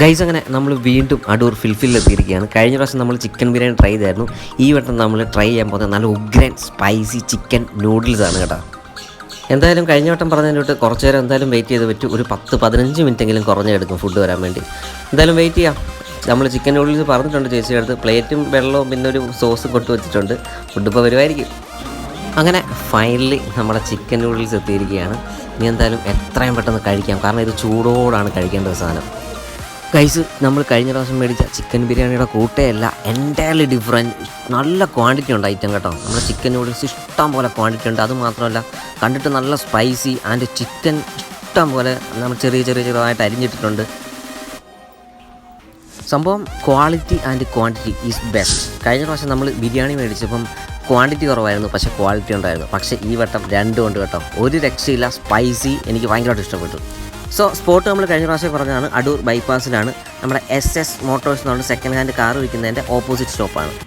Guys അങ്ങനെ നമ്മൾ വീണ്ടും അടൂർ ഫിൽഫിലെത്തിയിരിക്കുകയാണ് കഴിഞ്ഞ പ്രാവശ്യം നമ്മൾ ചിക്കൻ ബിരിയാണി ട്രൈ ചെയ്തായിരുന്നു. ഈ വട്ടം നമ്മൾ ട്രൈ ചെയ്യാൻ പോകുന്നത് നല്ല ഉഗ്രൻ സ്പൈസി ചിക്കൻ നൂഡിൽസ് ആണ് കേട്ടോ. എന്തായാലും കഴിഞ്ഞ വട്ടം പറഞ്ഞതിലോട്ട് കുറച്ച് നേരം എന്തായാലും വെയിറ്റ് ചെയ്ത് പറ്റും. ഒരു പത്ത് പതിനഞ്ച് മിനിറ്റെങ്കിലും കുറഞ്ഞെടുക്കും ഫുഡ് വരാൻ വേണ്ടി. എന്തായാലും വെയിറ്റ് ചെയ്യാം. നമ്മൾ ചിക്കൻ നൂഡിൽസ് പറഞ്ഞിട്ടുണ്ട് ചേച്ചിയുടെ അടുത്ത്. പ്ലേറ്റും വെള്ളവും പിന്നെ ഒരു സോസും കൊണ്ടു വെച്ചിട്ടുണ്ട്. ഫുഡ് ഇപ്പോൾ വരുമായിരിക്കും. അങ്ങനെ ഫൈനലി നമ്മുടെ ചിക്കൻ നൂഡിൽസ് എത്തിയിരിക്കുകയാണ്. ഇനി എന്തായാലും എത്രയും പെട്ടെന്ന് കഴിക്കാം. കാരണം ഇത് ചൂടോടാണ് കഴിക്കേണ്ട ഒരു സാധനം. ഗൈസ് നമ്മൾ കഴിഞ്ഞ പ്രാവശ്യം മേടിച്ച ചിക്കൻ ബിരിയാണിയുടെ കൂട്ടയല്ല. എന്റയർലി ഡിഫറെന്റ് നല്ല ക്വാണ്ടിറ്റി ഉണ്ട് ഐറ്റം കേട്ടോ. നമ്മുടെ ചിക്കൻ നൂഡിൽസ് ഇഷ്ടം പോലെ ക്വാണ്ടിറ്റി ഉണ്ട്. അത് മാത്രമല്ല കണ്ടിട്ട് നല്ല സ്പൈസി ആൻഡ് ചിക്കൻ ഇഷ്ടം പോലെ നമ്മൾ ചെറിയ ചെറിയ ചെറുതായിട്ട് അരിഞ്ഞിട്ടിട്ടുണ്ട്. സംഭവം quality and quantity is best കഴിഞ്ഞ പ്രാവശ്യം നമ്മൾ ബിരിയാണി മേടിച്ചപ്പം ക്വാണ്ടിറ്റി കുറവായിരുന്നു. പക്ഷേ ക്വാളിറ്റി ഉണ്ടായിരുന്നു. പക്ഷേ ഈ വട്ടം രണ്ടും ഉണ്ട് കേട്ടോ. ഒരു രക്ഷയില്ല സ്പൈസി എനിക്ക് ഭയങ്കരമായിട്ട് ഇഷ്ടപ്പെട്ടു. സോ സ്പോട്ട് നമ്മൾ കഴിഞ്ഞ പ്രാവശ്യം പറഞ്ഞതാണ് അടൂർ ബൈപ്പാസിലാണ് നമ്മുടെ എസ് എസ് മോട്ടോഴ്സ് എന്ന് പറഞ്ഞ സെക്കൻഡ് ഹാൻഡ് കാർ വിൽക്കുന്നതിന്റെ ഓപ്പോസിറ്റ് സ്റ്റോപ്പാണ്